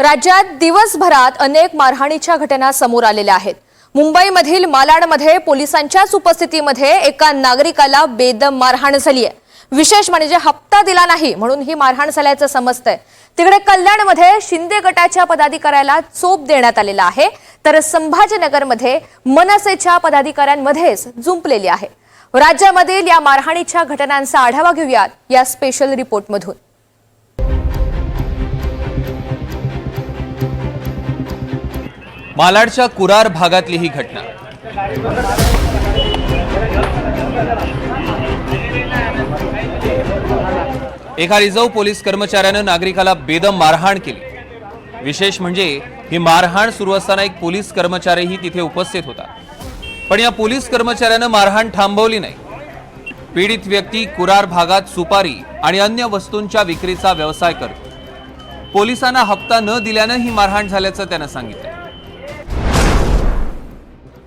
राज्यात दिवसभरात अनेक मारहाणीच्या घटना समोर आलेल्या आहेत. मुंबईमधील मालाडमध्ये पोलिसांच्याच उपस्थितीमध्ये एका नागरिकाला बेदम मारहाण झाली आहे. विशेष म्हणजे हप्ता दिला नाही म्हणून ही मारहाण झाल्याचं समजतंय. तिकडे कल्याणमध्ये शिंदे गटाच्या पदाधिकाऱ्याला चोप देण्यात आलेला आहे. तर संभाजीनगरमध्ये मनसेच्या पदाधिकाऱ्यांमध्येच जुंपलेली आहे. राज्यामधील या मारहाणीच्या घटनांचा आढावा घेऊयात या स्पेशल रिपोर्टमधून मालाडच्या कुरार भागातली ही घटना. एका रिझर्व्ह पोलीस कर्मचाऱ्यानं नागरिकाला बेदम मारहाण केली. विशेष म्हणजे ही मारहाण सुरू असताना एक पोलीस कर्मचारीही तिथे उपस्थित होता. पण या पोलीस कर्मचाऱ्यानं मारहाण थांबवली नाही. पीडित व्यक्ती कुरार भागात सुपारी आणि अन्य वस्तूंच्या विक्रीचा व्यवसाय करतो. पोलिसांना हप्ता न दिल्यानं ही मारहाण झाल्याचं त्यानं सांगितलं.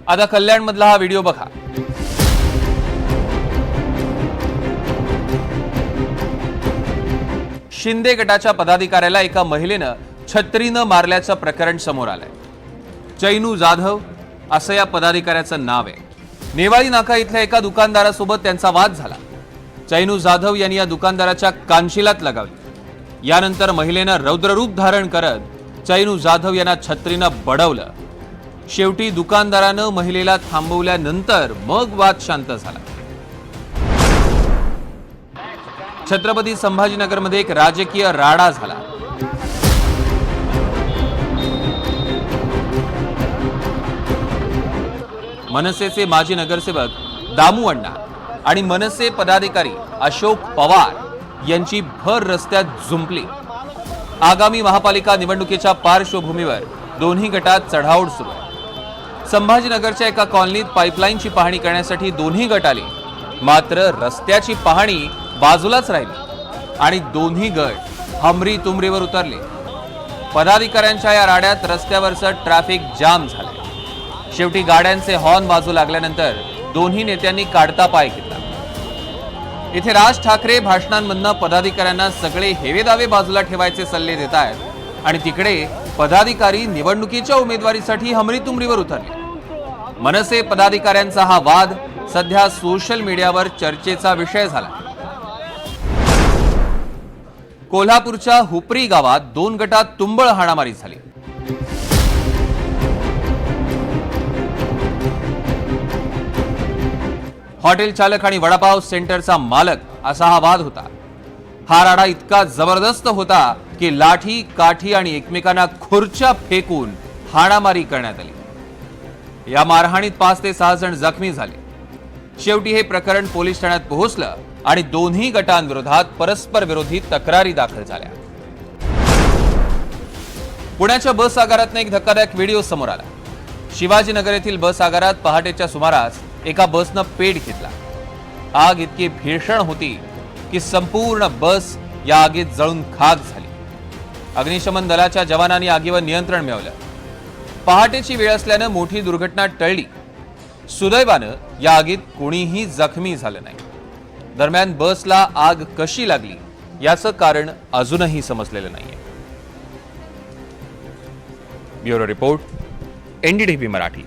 आता कल्याणमधला हा व्हिडिओ बघा. शिंदे गटाच्या पदाधिकाऱ्याला एका महिलेनं छत्रीनं मारल्याचं प्रकरण समोर आलंय. चैनू जाधव असं या पदाधिकाऱ्याचं नाव आहे. नेवाळी नाका इथल्या एका दुकानदारासोबत त्यांचा वाद झाला. चैनू जाधव यांनी या दुकानदाराच्या कानशिलात लगावली. यानंतर महिलेनं रौद्ररूप धारण करत चैनू जाधव यांना छत्रीनं बडवलं. शेवटी दुकानदारानं महिलेला थांबवल्यानंतर मग वाद शांत झाला. छत्रपती संभाजीनगरमध्ये एक राजकीय राडा झाला. मनसेचे माजी नगरसेवक दामू अण्णा आणि मनसे पदाधिकारी अशोक पवार यांची भर रस्त्यात जुंपली आगामी महापालिका निवडणुकीच्या पार्श्वभूमीवर दोन्ही गटात चढाओढ सुरू आहे. संभाजीनगरच्या एका कॉलनीत पाईपलाईनची पाहणी करण्यासाठी दोन्ही गट आले. मात्र रस्त्याची पाहणी बाजूलाच राहिली आणि दोन्ही गट हमरी तुमरीवर उतरले. पदाधिकाऱ्यांच्या या राड्यात रस्त्यावरचं ट्रॅफिक जाम झालं शेवटी गाड्यांचे हॉर्न वाजू लागल्यानंतर दोन्ही नेत्यांनी काढता पाय घेतला. इथे राज ठाकरे भाषणांमधनं पदाधिकाऱ्यांना सगळे हेवेदावे बाजूला ठेवायचे सल्ले देत आहेत आणि तिकडे पदाधिकारी निवडणुकीच्या उमेदवारीसाठी हमरीतुमरीवर उतरले. मनसे पदाधिकाऱ्यांचा हा वाद सध्या सोशल मीडियावर चर्चेचा विषय झाला. कोल्हापूरच्या हुपरी गावात दोन गटात तुंबळ हाणामारी झाली. हॉटेल चालक आणि वडापाव सेंटरचा मालक असा हा वाद होता. हा राडा इतका जबरदस्त होता की लाठी काठी आणि एकमेकांना खुर्च्या फेकून हाणामारी करण्यात आली. या मारहाणीत पाच ते सहा जण जखमी झाले. शेवटी हे प्रकरण पोलीस ठाण्यात पोहोचलं आणि दोन्ही गटांविरोधात परस्पर विरोधी तक्रारी दाखल झाल्या. पुण्याच्या बस आगारातनं एक धक्कादायक व्हिडिओ समोर आला. शिवाजीनगर येथील बस आगारात पहाटेच्या सुमारास एका बसनं पेट घेतला. आग इतकी भीषण होती की संपूर्ण बस या आगीत जळून खाक झाली. अग्निशमन दलाच्या जवानांनी आगीवर नियंत्रण मिळवलं. पहाटेची वेळ असल्यानं मोठी दुर्घटना टळली. सुदैवानं या आगीत कोणीही जखमी झालं नाही. दरम्यान बसला आग कशी लागली याचं कारण अजूनही समजलेलं नाहीये. Bureau report NDTV Marathi.